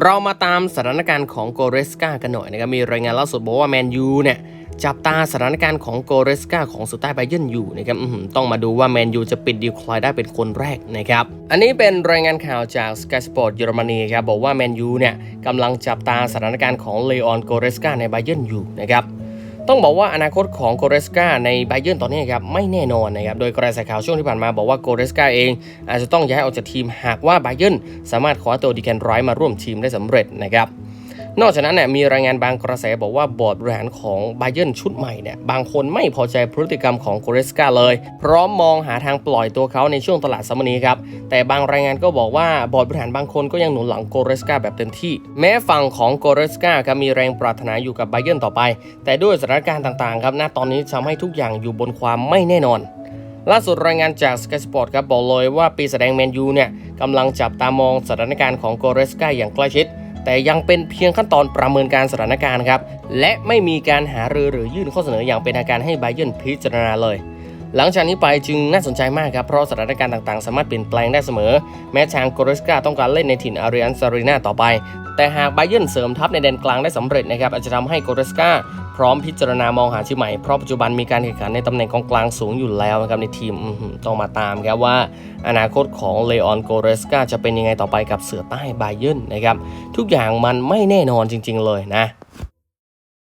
เรามาตามสถานการณ์ของโกเรสกากันหน่อยนะครับ มีรายงานล่าสุดบอกว่าแมนยูเนี่ยจับตาสถานการณ์ของโกเรสกาของสุดใต้ไบเยนอยู่นะครับต้องมาดูว่าแมนยูจะปิดดีลใครได้เป็นคนแรกนะครับ อันนี้เป็นรายงานข่าวจาก Sky Sport เยอรมนีครับบอกว่าแมนยูเนี่ยกำลังจับตาสถานการณ์ของเลออนโกเรสกาในไบเยนอยู่นะครับ ต้องบอกว่าอนาคตของโกเรสกาในไบเยร์นตอนนี้ครับไม่แน่นอนนะครับโดยกระแสข่าวช่วงที่ผ่านมาบอกว่าโกเรสกาเองอาจจะต้องย้ายออกจากทีมหากว่าไบเยร์นสามารถคว้าตัวดีแคนไรมาร่วมทีมได้สำเร็จนะครับ นอกจากนั้นเนี่ยมีรายงานบางกระแสบอกว่าบอร์ดบริหารของไบเยนชุดใหม่เนี่ยบางคนไม่พอใจพฤติกรรมของโกเรสกาเลย พร้อมมองหาทางปล่อยตัวเขาในช่วงตลาดซัมเมอร์นี้ครับ แต่บางรายงานก็บอกว่าบอร์ดบริหารบางคนก็ยังหนุนหลังโกเรสกาแบบเต็มที่ แม้ฝั่งของโกเรสกาก็มีแรงปรารถนาอยู่กับไบเยนต่อไป แต่ด้วยสถานการณ์ต่างๆครับณตอนนี้ทำให้ทุกอย่างอยู่บนความไม่แน่นอนล่าสุดรายงานจาก Sky Sport ครับบอกเลยว่าปีแสดงแมนยูเนี่ยกำลังจับตามองสถานการณ์ของโกเรสกาอย่างใกล้ชิด แต่ยังเป็นเพียงขั้นตอนประเมินการสถานการณ์ครับ และไม่มีการหารือหรือยื่นข้อเสนออย่างเป็นทางการให้ไบเยนพิจารณาเลย หลังจากนี้ไปจึงน่าสนใจมากครับ เพราะสถานการณ์ต่างๆ สามารถเปลี่ยนแปลงได้เสมอ แม้ทางโกรสกาต้องการเล่นในถิ่นอารีอันซารีนาต่อไป แต่หากไบเยนเสริมทัพในแดนกลางได้สำเร็จนะครับอาจจะทำให้โกรสกา พร้อมพิจารณามองหาชื่อใหม่ เพราะปัจจุบันมีการแข่งขันในตำแหน่งกองกลางสูงอยู่แล้วนะครับในทีมต้องมาตามครับว่า อนาคตของเลออนโกเรสกาจะเป็นยังไงต่อไปกับเสือใต้ไบเยนนะครับทุกอย่างมันไม่แน่นอนจริง ๆ เลยนะ